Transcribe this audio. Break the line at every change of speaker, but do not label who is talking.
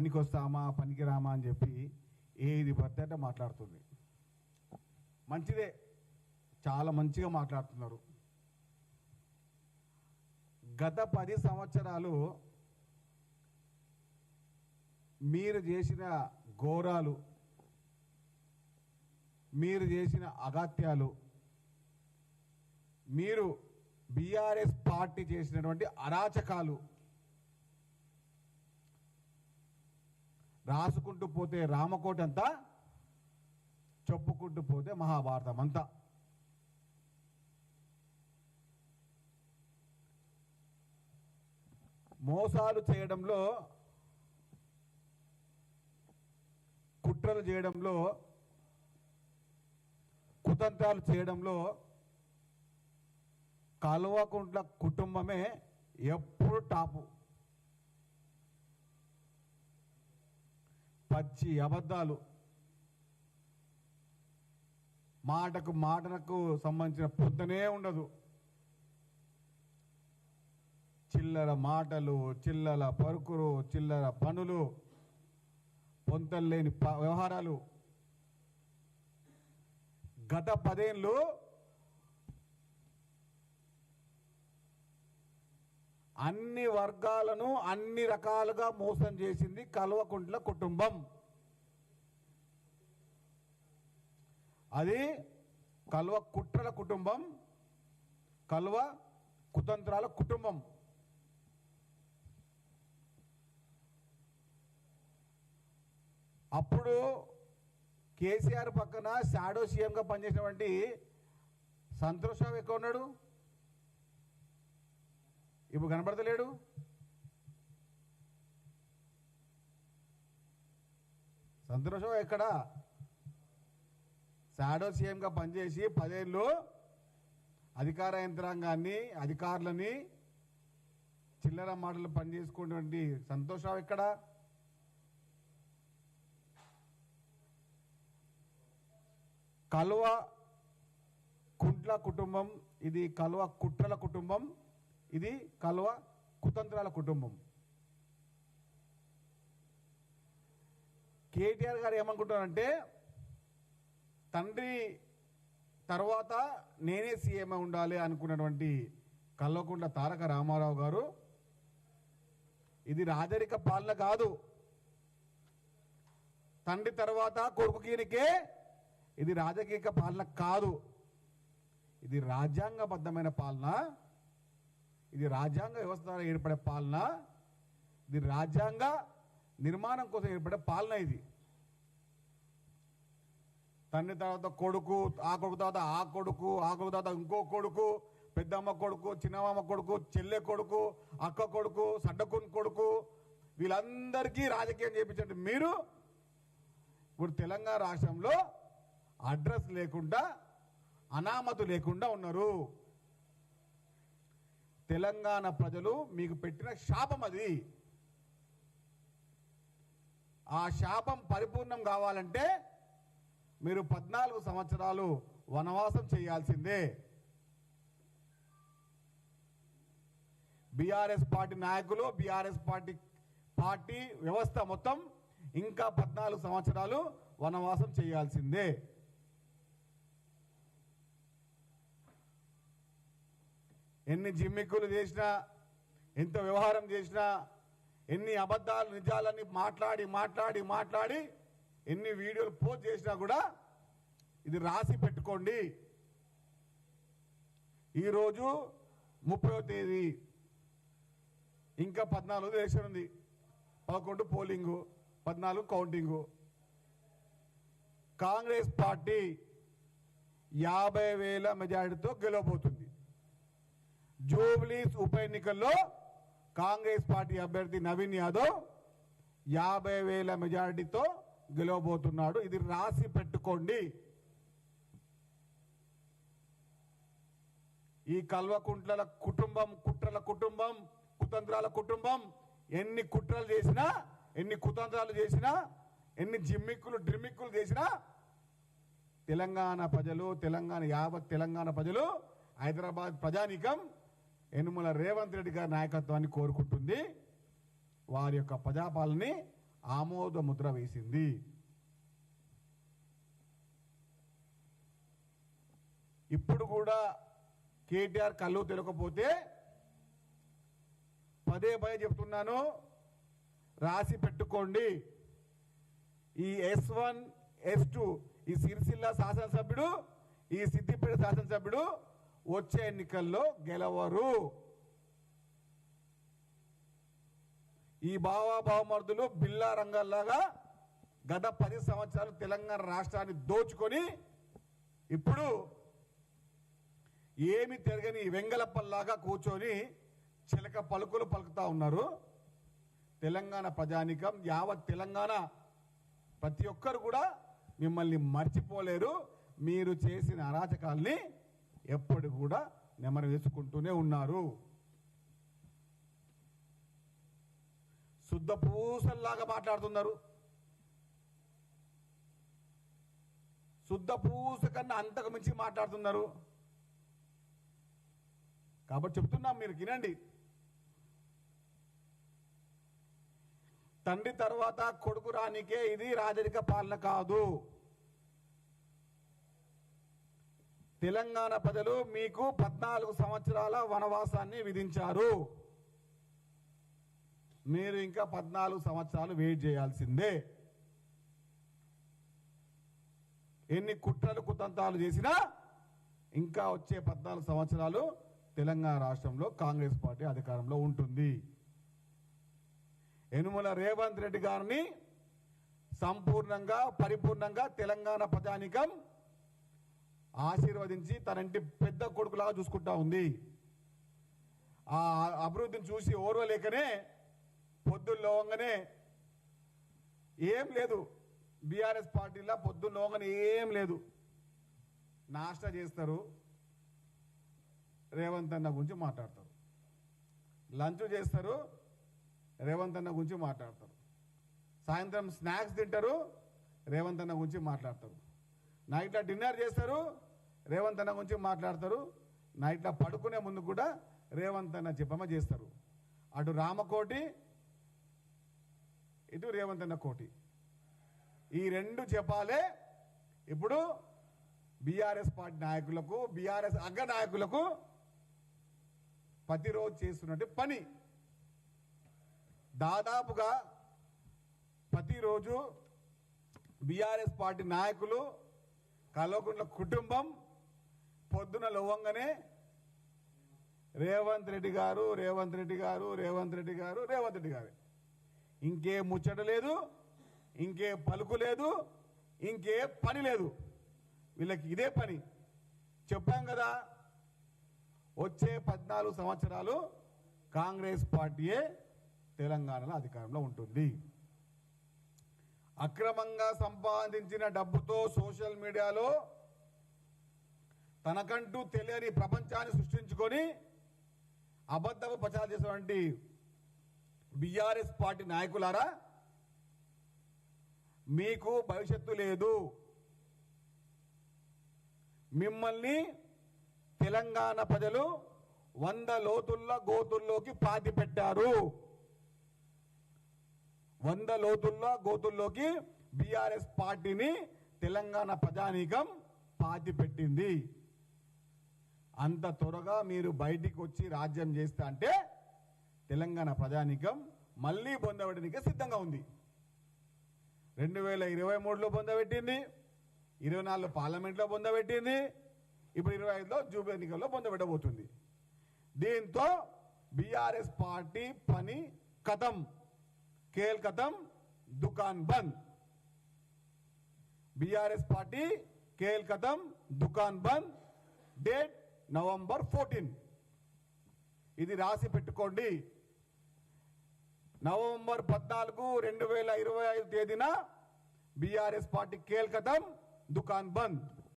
పనికొస్తామా పనికిరామా అని చెప్పి ఏది పడితే అంటే మాట్లాడుతుంది. మంచిదే. చాలా మంచిగా మాట్లాడుతున్నారు. గత పది సంవత్సరాలు మీరు చేసిన ఘోరాలు మీరు చేసిన అగాత్యాలు మీరు బీఆర్ఎస్ పార్టీ చేసినటువంటి అరాచకాలు రాసుకుంటూ పోతే రామకోట అంతా చెప్పుకుంటూ పోతే మహాభారతం అంతా. మోసాలు చేయడంలో కుట్రలు చేయడంలో కుతంత్రాలు చేయడంలో కల్వకుంట్ల కుటుంబమే ఎప్పుడు టాపు. పచ్చి అబద్ధాలు. మాటకు మాటలకు సంబంధించిన పొద్దునే ఉండదు. చిల్లర మాటలు చిల్లర పరుకులు చిల్లర పనులు పొంతలు లేని ప- వ్యవహారాలు గత పదేళ్ళు అన్ని వర్గాలను అన్ని రకాలుగా మోసం చేసింది కల్వకుంట్ల కుటుంబం. అది కల్వ కుట్రల కుటుంబం కల్వ కుతంత్రాల కుటుంబం. అప్పుడు కేసీఆర్ పక్కన షాడో సీఎంగా పనిచేసినటువంటి సంతోష్ రావు ఎక్కడ ఉన్నాడు? ఇప్పుడు కనబడతలేడు సంతోషం ఎక్కడ? షాడో సీఎంగా పనిచేసి పదేళ్ళు అధికార యంత్రాంగాన్ని అధికారులని చిల్లర మాటలు పనిచేసుకున్నటువంటి సంతోషం ఎక్కడ? కలువ కుంట్ల కుటుంబం ఇది కలువ కుట్రల కుటుంబం. ఇది కల్వ కుతంత్రాల కుటుంబం. కేటీఆర్ గారు ఏమనుకుంటారంటే తండ్రి తర్వాత నేనే సీఎం ఉండాలి అనుకున్నటువంటి కల్వకుంట్ల తారక రామారావు గారు ఇది రాజరిక పాలన కాదు. తండ్రి తర్వాత కొడుకుకినికే ఇది రాజకీయ పాలన కాదు. ఇది రాజ్యాంగబద్ధమైన పాలన. ఇది రాజ్యాంగ వ్యవస్థ ద్వారా ఏర్పడే పాలన. ఇది రాజ్యాంగ నిర్మాణం కోసం ఏర్పడే పాలన ఇది. తండ్రి తర్వాత కొడుకు ఆ కొడుకు తర్వాత ఆ కొడుకు ఆ కొడుకు తర్వాత ఇంకో కొడుకు పెద్దమ్మ కొడుకు చిన్నమ్మ కొడుకు చెల్లె కొడుకు అక్క కొడుకు సడ్డకున్ కొడుకు వీళ్ళందరికీ రాజకీయం చేయించండి మీరు ఇప్పుడు తెలంగాణ రాష్ట్రంలో అడ్రస్ లేకుండా అనామతు లేకుండా ఉన్నారు. తెలంగాణ ప్రజలు మీకు పెట్టిన శాపం అది. ఆ శాపం పరిపూర్ణం కావాలంటే మీరు పద్నాలుగు సంవత్సరాలు వనవాసం చేయాల్సిందే. బీఆర్ఎస్ పార్టీ నాయకులు బీఆర్ఎస్ పార్టీ పార్టీ వ్యవస్థ మొత్తం ఇంకా పద్నాలుగు సంవత్సరాలు వనవాసం చేయాల్సిందే. ఎన్ని జిమ్మిక్కులు చేసినా ఎంత వ్యవహారం చేసినా ఎన్ని అబద్ధాలు నిజాలని మాట్లాడి మాట్లాడి మాట్లాడి ఎన్ని వీడియోలు పోస్ట్ చేసినా కూడా ఇది రాసి పెట్టుకోండి. ఈరోజు ముప్పై తేదీ ఇంకా పద్నాలుగు ఎలక్షన్ ఉంది. పదకొండు పోలింగు పద్నాలుగు కౌంటింగు. కాంగ్రెస్ పార్టీ యాభై వేల మెజారిటీతో గెలవబోతుంది. జూబ్లీస్ ఉప ఎన్నికల్లో కాంగ్రెస్ పార్టీ అభ్యర్థి నవీన్ యాదవ్ యాభై వేల మెజారిటీతో గెలవబోతున్నాడు. ఇది రాసి పెట్టుకోండి. ఈ కల్వకుంట్ల కుటుంబం కుట్రల కుటుంబం కుతంత్రాల కుటుంబం ఎన్ని కుట్రలు చేసినా ఎన్ని కుతంత్రాలు చేసినా ఎన్ని జిమ్మిక్కులు డ్రిమ్మిక్కులు చేసినా తెలంగాణ ప్రజలు తెలంగాణ యావత్ తెలంగాణ ప్రజలు హైదరాబాద్ ప్రజానీకం యనుమల రేవంత్ రెడ్డి గారి నాయకత్వాన్ని కోరుకుంటుంది. వారి యొక్క ప్రజాపాలని ఆమోద ముద్ర వేసింది. ఇప్పుడు కూడా కేటీఆర్ కళ్ళు తెలకపోతే పదే పదే చెప్తున్నాను రాసి పెట్టుకోండి. ఈ ఎస్ వన్ ఎస్ టూ ఈ సిరిసిల్ల శాసనసభ్యుడు ఈ సిద్దిపేట శాసనసభ్యుడు వచ్చే ఎన్నికల్లో గెలవరు. ఈ బావా బావమర్దులు బిల్లా రంగాల్లాగా గత పది సంవత్సరాలు తెలంగాణ రాష్ట్రాన్ని దోచుకొని ఇప్పుడు ఏమి తిరగని వెంగళప్పల్లాగా కూర్చొని చిలక పలుకులు పలుకుతా ఉన్నారు. తెలంగాణ ప్రజానికం యావత్ తెలంగాణ ప్రతి ఒక్కరు కూడా మిమ్మల్ని మర్చిపోలేరు. మీరు చేసిన అరాచకాల్ని ఎప్పుడు కూడా నెమరు వేసుకుంటూనే ఉన్నారు. శుద్ధ పూసల్లాగా మాట్లాడుతున్నారు. శుద్ధ పూస కన్నా అంతకు మించి మాట్లాడుతున్నారు. కాబట్టి చెప్తున్నాం మీరు వినండి. తండ్రి తర్వాత కొడుకు రానికే ఇది రాజరిక పాలన కాదు. తెలంగాణ ప్రజలు మీకు పద్నాలుగు సంవత్సరాల వనవాసాన్ని విధించారు. మీరు ఇంకా పద్నాలుగు సంవత్సరాలు వెయిట్ చేయాల్సిందే. ఎన్ని కుట్రలు కుతంత్రాలు చేసినా ఇంకా వచ్చే పద్నాలుగు సంవత్సరాలు తెలంగాణ రాష్ట్రంలో కాంగ్రెస్ పార్టీ అధికారంలో ఉంటుంది. యనుమల రేవంత్ రెడ్డి గారిని సంపూర్ణంగా పరిపూర్ణంగా తెలంగాణ ప్రజానికం ఆశీర్వదించి తనంటి పెద్ద కొడుకులాగా చూసుకుంటా ఉంది. ఆ అభివృద్ధిని చూసి ఓర్వలేకనే పొద్దుల్లోగానే ఏం లేదు. బీఆర్ఎస్ పార్టీలో పొద్దుల్లోగానే ఏం లేదు. నాష్టా చేస్తారు. రేవంత్ అన్న గురించి మాట్లాడతారు. లంచ్ చేస్తారు. రేవంత్ అన్న గురించి మాట్లాడతారు. సాయంత్రం స్నాక్స్ తింటారు. రేవంత్ అన్న గురించి మాట్లాడతారు. నైట్లో డిన్నర్ చేస్తారు రేవంత్ అన్న గురించి మాట్లాడతారు. నైట్లో పడుకునే ముందు కూడా రేవంత్ అన్న చెప్పమ చేస్తారు. అటు రామకోటి ఇటు రేవంత్ అన్న కోటి. ఈ రెండు చెప్పాలే ఇప్పుడు బీఆర్ఎస్ పార్టీ నాయకులకు బీఆర్ఎస్ అగ్ర నాయకులకు ప్రతిరోజు చేస్తున్నట్టు పని. దాదాపుగా ప్రతిరోజు బీఆర్ఎస్ పార్టీ నాయకులు కల్వకుంట్ల కుటుంబం పొద్దున లవ్వంగానే రేవంత్ రెడ్డి గారు రేవంత్ రెడ్డి గారు రేవంత్ రెడ్డి గారు రేవంత్ రెడ్డి గారు. ఇంకే ముచ్చట లేదు ఇంకే పలుకు లేదు ఇంకే పని లేదు. వీళ్ళకి ఇదే పని. చెప్పాం కదా వచ్చే పద్నాలుగు సంవత్సరాలు కాంగ్రెస్ పార్టీయే తెలంగాణలో అధికారంలో ఉంటుంది. అక్రమంగా సంపాదించిన డబ్బుతో సోషల్ మీడియాలో తనకంటూ తెలియని ప్రపంచాన్ని సృష్టించుకొని అబద్ధపు ప్రచారం చేసినటువంటి బీఆర్ఎస్ పార్టీ నాయకులారా మీకు భవిష్యత్తు లేదు. మిమ్మల్ని తెలంగాణ ప్రజలు వంద లోతుల్లో గోతుల్లోకి పాతి పెట్టారు వంద లోతుల్లో గోతుల్లోకి బీఆర్ఎస్ పార్టీని తెలంగాణ ప్రజానీకం పాతి పెట్టింది అంత త్వరగా మీరు బయటికి వచ్చి రాజ్యం చేస్తా అంటే తెలంగాణ ప్రజానీకం మళ్ళీ పొందబడడానికి సిద్ధంగా ఉంది. రెండు వేల ఇరవై మూడులో పొందబెట్టింది ఇరవై నాలుగులో పార్లమెంట్లో పొందబెట్టింది ఇప్పుడు ఇరవై ఐదులో జూబే ఎన్నికల్లో పొందబెట్టబోతుంది దీంతో బీఆర్ఎస్ పార్టీ పని కథం. కేల్ కథం దుకాన్ బంద్. బీఆర్ఎస్ పార్టీ కేల్ కథం దుకాన్ బంద్. Date November fourteen. ఇది రాసి పెట్టుకోండి. నవంబర్ పద్నాలుగు రెండు వేల ఇరవై ఐదు తేదీన బీఆర్ఎస్ పార్టీ కేల్ కథం దుకాన్ బంద్.